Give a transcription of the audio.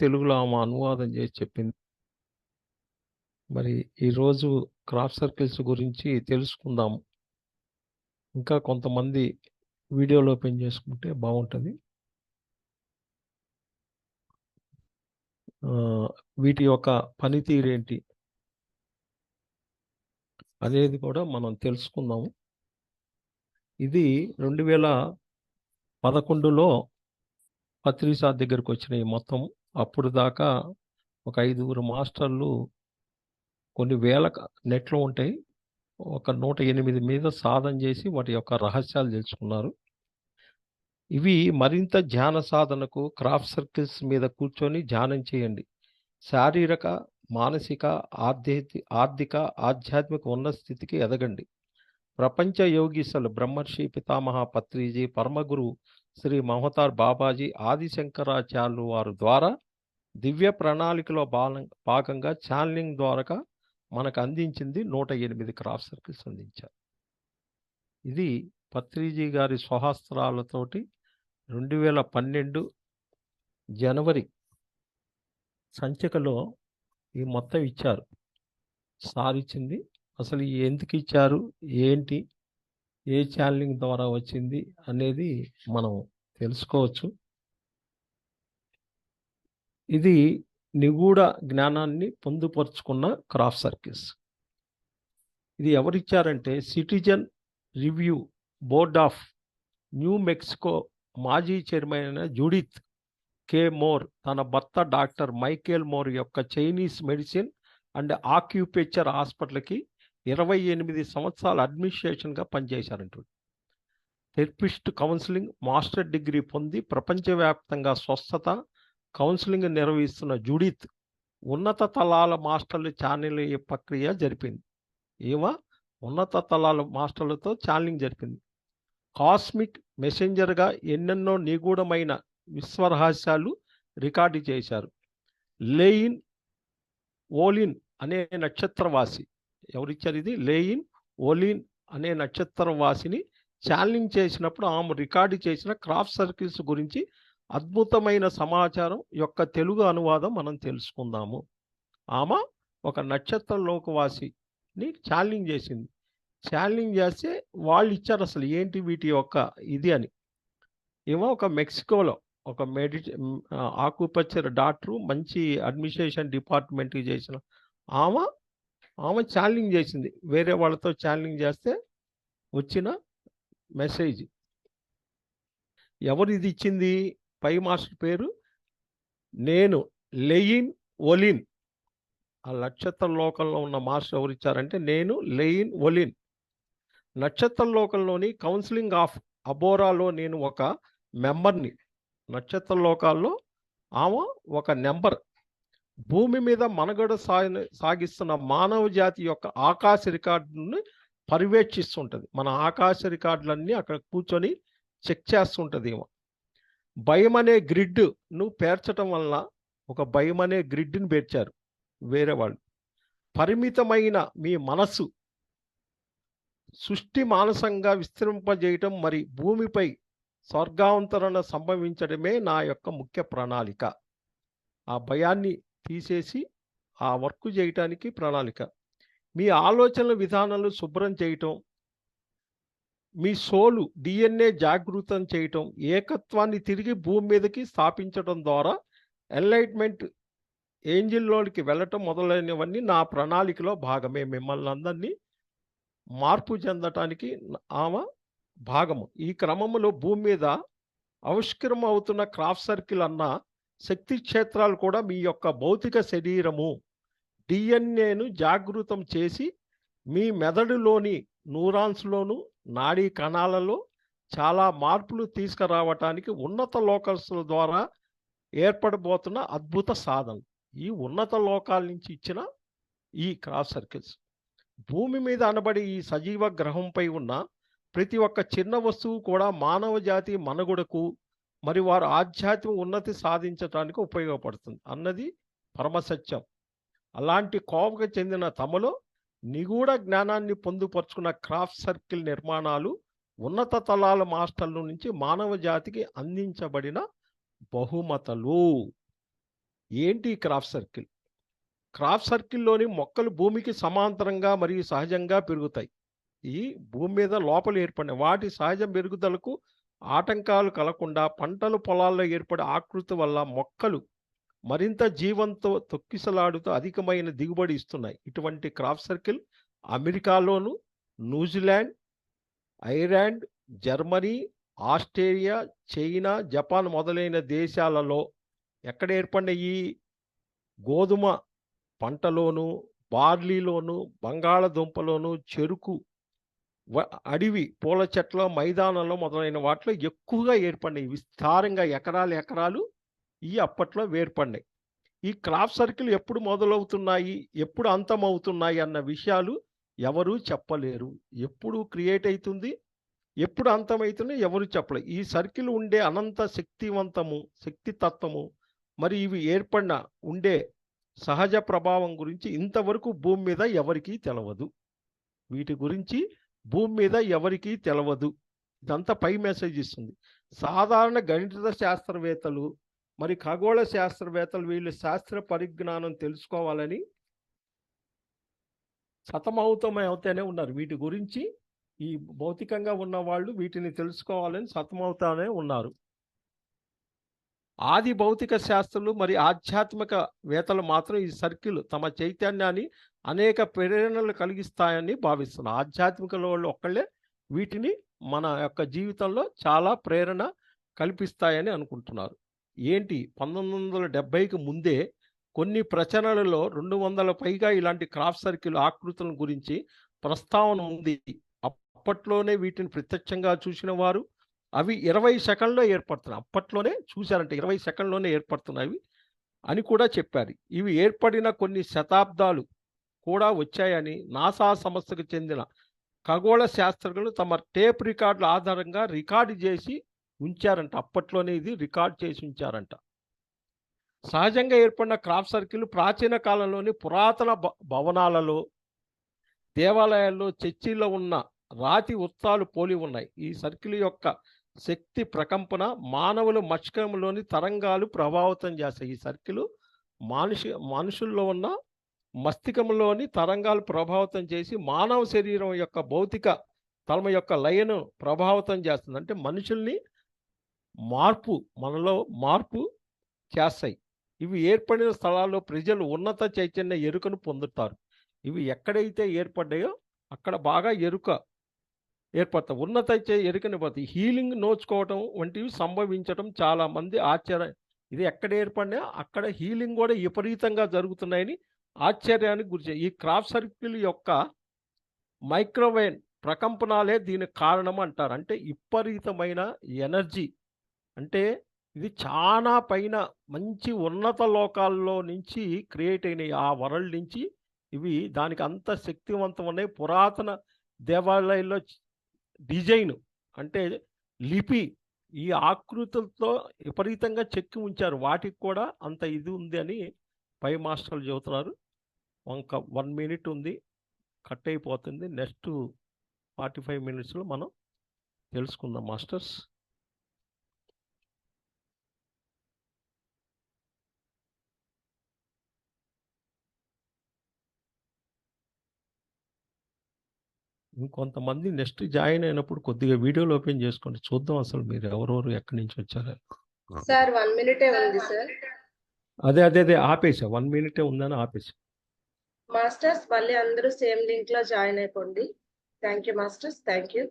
తెలుగులో ఆమె అనువాదం చేసి చెప్పింది. మరి ఈరోజు క్రాఫ్ట్ సర్కిల్స్ గురించి తెలుసుకుందాము. ఇంకా కొంతమంది వీడియోలు ఓపెన్ చేసుకుంటే బాగుంటుంది వీటి యొక్క పనితీరేంటి? అనేది కూడా మనం తెలుసుకుందాము. ఇది రెండు వేల పదకొండులో పత్రిసా దగ్గరకు వచ్చినాయి మొత్తం. అప్పుడు దాకా ఒక ఐదుగురు మాస్టర్లు కొన్ని వేల నెట్లు నెట్‌లో ఉంటాయి. ఒక 108 మీద సాధన చేసి వాటి యొక్క రహస్యాలు తెలుసుకున్నారు. ఇవి మరింత ధ్యాన సాధనకు క్రాఫ్ట్ సర్కిల్స్ మీద కూర్చొని ధ్యానం చేయండి. శారీరక, మానసిక, ఆర్థేతి ఆర్థిక, ఆధ్యాత్మిక ఉన్న స్థితికి ఎదగండి. ప్రపంచ యోగీశలు బ్రహ్మర్షి పితామహ పత్రిజీ, పరమగురు శ్రీ మహతార్ బాబాజీ, ఆదిశంకరాచార్యులు వారు ద్వారా దివ్య ప్రణాళికలో భాగంగా ఛానెలింగ్ ద్వారాగా మనకు అందించింది నూట ఎనిమిది క్రాఫ్ సర్కిల్స్ అందించారు. ఇది పత్రిజీ గారి స్వహస్త్రాలతోటి 2012 జనవరి సంచికలో ఈ మొత్తం ఇచ్చారు. సార్ ఇచ్చింది. అసలు ఎందుకిచ్చారు? ఏంటి? ఏ ఛానలింగ్ ద్వారా వచ్చింది? అనేది మనం తెలుసుకోవచ్చు. ఇది నిగూఢ జ్ఞానాన్ని పొందుపరుచుకున్న క్రాఫ్ట్ సర్కిల్స్. ఇది ఎవరిచ్చారంటే citizen review board of New Mexico మాజీ చైర్మన్ అయిన జూడిత్ కే. మోర్ తన భర్త డాక్టర్ మైకేల్ మోర్ యొక్క చైనీస్ మెడిసిన్ అండ్ ఆక్యుపేచర్ హాస్పిటల్‌కి ఇరవై ఎనిమిది సంవత్సరాల అడ్మినిస్ట్రేషన్‌గా పనిచేశారంట. థెరపిస్ట్ కౌన్సిలింగ్ మాస్టర్ డిగ్రీ పొంది ప్రపంచవ్యాప్తంగా స్వస్థత కౌన్సిలింగ్ నిర్వహిస్తున్న జూడిత్ ఉన్నత తలాల మాస్టర్లు ఛానెల్ ప్రక్రియ జరిపింది. ఈమె ఉన్నత తలాల మాస్టర్లతో ఛానెలింగ్ జరిపింది. కాస్మిక్ మెసెంజర్‌గా ఎన్నెన్నో నిగూఢమైన విశ్వరహస్యాలు రికార్డు చేశారు. లేయిన్ ఓలిన్ అనే నక్షత్రవాసి ఎవరిచ్చారు ఇది? లేయిన్ ఓలిన్ అనే నక్షత్రవాసిని ఛాలెంజ్ చేసినప్పుడు ఆమె రికార్డు చేసిన క్రాఫ్ట్ సర్కిల్స్ గురించి అద్భుతమైన సమాచారం యొక్క తెలుగు అనువాదం మనం తెలుసుకుందాము. ఆమె ఒక నక్షత్ర లోకవాసిని ఛాలెంజ్ చేసింది. ఛాలెంజ్ చేస్తే వాళ్ళు ఇచ్చారు అసలు ఏంటి వీటి యొక్క ఇది అని. ఏమో ఒక మెక్సికోలో ఒక మెడి ఆహ్, డాక్టరు మంచి అడ్మినిస్ట్రేషన్ డిపార్ట్మెంట్‌కి చేసిన ఆమె, ఆమె ఛాలెంజ్ చేసింది. వేరే వాళ్ళతో ఛాలెంజ్ చేస్తే వచ్చిన మెసేజ్. ఎవరు ఇది ఇచ్చింది? పై మాస్టర్ పేరు నేను లెయిన్ ఒలిన్. ఆ నక్షత్ర లోకంలో ఉన్న మాస్టర్ ఎవరు ఇచ్చారంటే నేను లెయిన్ ఒలిన్. నక్షత్ర లోకంలోని కౌన్సిలింగ్ ఆఫ్ అబోరాలో నేను ఒక మెంబర్‌ని. నక్షత్ర లోకాల్లో ఆమె ఒక నెంబర్. భూమి మీద మనుగడ సాగిన సాగిస్తున్న మానవ జాతి యొక్క ఆకాశ రికార్డుని పర్యవేక్షిస్తుంటుంది. మన ఆకాశ రికార్డులన్నీ అక్కడ కూర్చొని చెక్ చేస్తుంటది భయం అనే గ్రిడ్‌ను పేర్చటం వలన ఒక భయం అనే గ్రిడ్‌ని పేర్చారు వేరే వాళ్ళు. పరిమితమైన మీ మనస్సు సృష్టి మానసంగా విస్తరింపజేయటం మరి భూమిపై స్వర్గావతరణ సంభవించడమే నా యొక్క ముఖ్య ప్రణాళిక. ఆ భయాన్ని తీసేసి ఆ వర్క్ చేయటానికి ప్రణాళిక. మీ ఆలోచనల విధానాలు శుభ్రం చేయటం. మీ సోలు డిఎన్ఏ జాగృతం చేయటం. ఏకత్వాన్ని తిరిగి భూమి మీదకి స్థాపించడం ద్వారా ఎన్‌లైట్‌మెంట్ ఏంజిల్‌లోనికి వెళ్ళటం మొదలైనవన్నీ నా ప్రణాళికలో భాగమే. మిమ్మల్ని అందరినీ మార్పు చెందటానికి ఆమె భాగము. ఈ క్రమంలో భూమి మీద ఆవిష్కరణ అవుతున్న క్రాఫ్ట్ సర్కిల్ అన్న శక్తి క్షేత్రాలు కూడా మీ యొక్క భౌతిక శరీరము డిఎన్ఏను జాగృతం చేసి మీ మెదడులోని న్యూరాన్స్‌లోను, నాడీ కణాలలో చాలా మార్పులు తీసుకురావటానికి ఉన్నత లోకల్స్ల ద్వారా ఏర్పడబోతున్న అద్భుత సాధనలు. ఈ ఉన్నత లోకాల నుంచి ఇచ్చిన ఈ క్రాస్ సర్కిల్స్. భూమి మీద అనబడే ఈ సజీవ గ్రహంపై ఉన్న ప్రతి ఒక్క చిన్న వస్తువు కూడా మానవ జాతి మనుగడకు మరి వారు ఆధ్యాత్మిక ఉన్నతి సాధించటానికి ఉపయోగపడుతుంది అన్నది పరమసత్యం. అలాంటి కోవకు చెందిన తమలో నిగూఢ జ్ఞానాన్ని పొందుపరుచుకున్న క్రాఫ్ట్ సర్కిల్ నిర్మాణాలు ఉన్నత తలాల మాస్టర్ల నుంచి మానవ జాతికి అందించబడిన బహుమతులు. ఏంటి క్రాఫ్ట్ సర్కిల్ క్రాఫ్ట్ సర్కిల్లోని మొక్కలు భూమికి సమాంతరంగా మరియు సహజంగా పెరుగుతాయి ఈ భూమి మీద లోపల ఏర్పడిన వాటి సహజ పెరుగుదలకు ఆటంకాలు కలగకుండా పంటలు పొలాల్లో ఏర్పడే ఆకృతి వల్ల మొక్కలు మరింత జీవంతో తొక్కిసలాడుతూ అధికమైన దిగుబడి ఇస్తున్నాయి. ఇటువంటి crop circle అమెరికాలోను New Zealand Ireland Germany Australia China Japan మొదలైన దేశాలలో ఎక్కడ ఏర్పడినాయి గోధుమ పంటలోను బార్లీలోను బంగాళదుంపలోను చెరుకు అడవి పూల చెట్ల మైదానంలో మొదలైన వాటిలో ఎక్కువగా ఏర్పడినాయి. విస్తారంగా ఎకరాలు ఎకరాలు ఈ అప్పట్లో ఏర్పడినాయి ఈ క్రాప్ సర్కిల్ ఎప్పుడు మొదలవుతున్నాయి ఎప్పుడు అంతమవుతున్నాయి అన్న విషయాలు ఎవరూ చెప్పలేరు. ఎప్పుడు క్రియేట్ అవుతుంది ఎప్పుడు అంతమవుతుందో ఎవరు చెప్పలేరు. ఈ సర్కిల్ ఉండే అనంత శక్తివంతము శక్తి తత్వము మరి ఇవి ఏర్పడిన ఉండే సహజ ప్రభావం గురించి ఇంతవరకు భూమి మీద ఎవరికీ తెలవదు. వీటి గురించి భూమి మీద ఎవరికీ తెలవదు. ఇదంతా పై మెసేజ్ ఇస్తుంది. సాధారణ గణిత శాస్త్రవేత్తలు మరి ఖగోళ శాస్త్రవేత్తలు వీళ్ళు శాస్త్ర పరిజ్ఞానం తెలుసుకోవాలని సతమవుతమై అవుతూనే ఉన్నారు. వీటి గురించి ఈ భౌతికంగా ఉన్న వాళ్ళు వీటిని తెలుసుకోవాలని సతమవుతానే ఉన్నారు. ఆది భౌతిక శాస్త్రులు మరి ఆధ్యాత్మిక వేత్తలు మాత్రం ఈ సర్కిల్ తమ చైతన్యాన్ని అనేక ప్రేరణలు కలిగిస్తాయని భావిస్తున్నారు. ఆధ్యాత్మిక వాళ్ళు ఒక్కళ్ళే వీటిని మన యొక్క జీవితంలో చాలా ప్రేరణ కల్పిస్తాయని అనుకుంటున్నారు. ఏంటి? పంతొమ్మిది వందల డెబ్బైకి ముందే కొన్ని ప్రచరణలలో రెండు వందల పైగా ఇలాంటి క్రాఫ్ట్ సర్కిల్ ఆకృతుల గురించి ప్రస్తావన ఉంది. అప్పట్లోనే వీటిని ప్రత్యక్షంగా చూసిన వారు అవి ఇరవై సెకండ్లో ఏర్పడుతున్నాయి. అప్పట్లోనే చూశారంటే ఇరవై సెకండ్లోనే ఏర్పడుతున్నాయి అని కూడా చెప్పారు. ఇవి ఏర్పడిన కొన్ని శతాబ్దాలు కూడా వచ్చాయని నాసా సంస్థకు చెందిన ఖగోళ శాస్త్రజ్ఞులు తమ టేప్ రికార్డుల ఆధారంగా రికార్డు చేసి ఉంచారంట. అప్పట్లోనే ఇది రికార్డ్ చేసి ఉంచారంట. సహజంగా ఏర్పడిన క్రాప్ సర్కిల్ ప్రాచీన కాలంలోని పురాతన భ- భవనాలలో దేవాలయాల్లో చర్చిల్లో ఉన్న రాతి వృత్తాలు పోలి ఉన్నాయి. ఈ సర్కిల్ యొక్క శక్తి ప్రకంపన మానవుల మస్కంలోని తరంగాలు ప్రభావితం చేస్తాయి. ఈ సర్కిల్ మనిషి మనుషుల్లో ఉన్న మస్తికంలోని తరంగాలు ప్రభావితం చేసి మానవ శరీరం యొక్క భౌతిక తలమ యొక్క లయను ప్రభావితం చేస్తుంది. అంటే మనుషుల్ని మార్పు మనలో మార్పు చేస్తాయి. ఇవి ఏర్పడిన స్థలాల్లో ప్రజలు ఉన్నత చైతన్య ఎరుకను పొందుతారు. ఇవి ఎక్కడైతే ఏర్పడ్డాయో అక్కడ బాగా ఎరుక ఏర్పడతాయి. ఉన్నత ఎరుకని పోతాయి హీలింగ్ నోచుకోవటం వంటివి సంభవించడం చాలా మంది ఆశ్చర్య ఇది ఎక్కడ ఏర్పడినా అక్కడ హీలింగ్ కూడా విపరీతంగా జరుగుతున్నాయని ఆశ్చర్యానికి గురి ఈ క్రాప్ సర్కిల్ యొక్క మైక్రోవేన్ ప్రకంపనాలే దీనికి కారణం అంటారు. అంటే విపరీతమైన ఎనర్జీ అంటే ఇది చాలా పైన మంచి ఉన్నత లోకాల్లో నుంచి క్రియేట్ అయినాయి. ఆ వరల్డ్ నుంచి ఇవి దానికి అంత శక్తివంతమైన పురాతన దేవాలయాల్లో డిజైన్ అంటే లిపి ఈ ఆకృతులతో విపరీతంగా చెక్కి ఉంచారు. వాటికి కూడా అంత ఇది ఉంది అని పై మాస్టర్లు చెబుతున్నారు. ఒక వన్ మినిట్ ఉంది. కట్ అయిపోతుంది. నెక్స్ట్ ఫార్టీ ఫైవ్ మినిట్స్లో మనం తెలుసుకుందాం మాస్టర్స్. ఇంకొంతమంది నెక్స్ట్ జాయిన్ అయినప్పుడు కొద్దిగా వీడియోలు ఓపెన్ చేసుకోండి చూద్దాం అసలు మీరు ఎవరెవరు ఎక్కడి నుంచి వచ్చారు సార్ వన్ మినిటే ఉంది సార్. అదే అదే అదే ఆపేసా. వన్ మినిటే ఉందని ఆపేసా. మాస్టర్స్ మళ్ళీ అందరూ సేమ్ లింక్లో జాయిన్ అయిపోండి. Thank you masters. Thank you.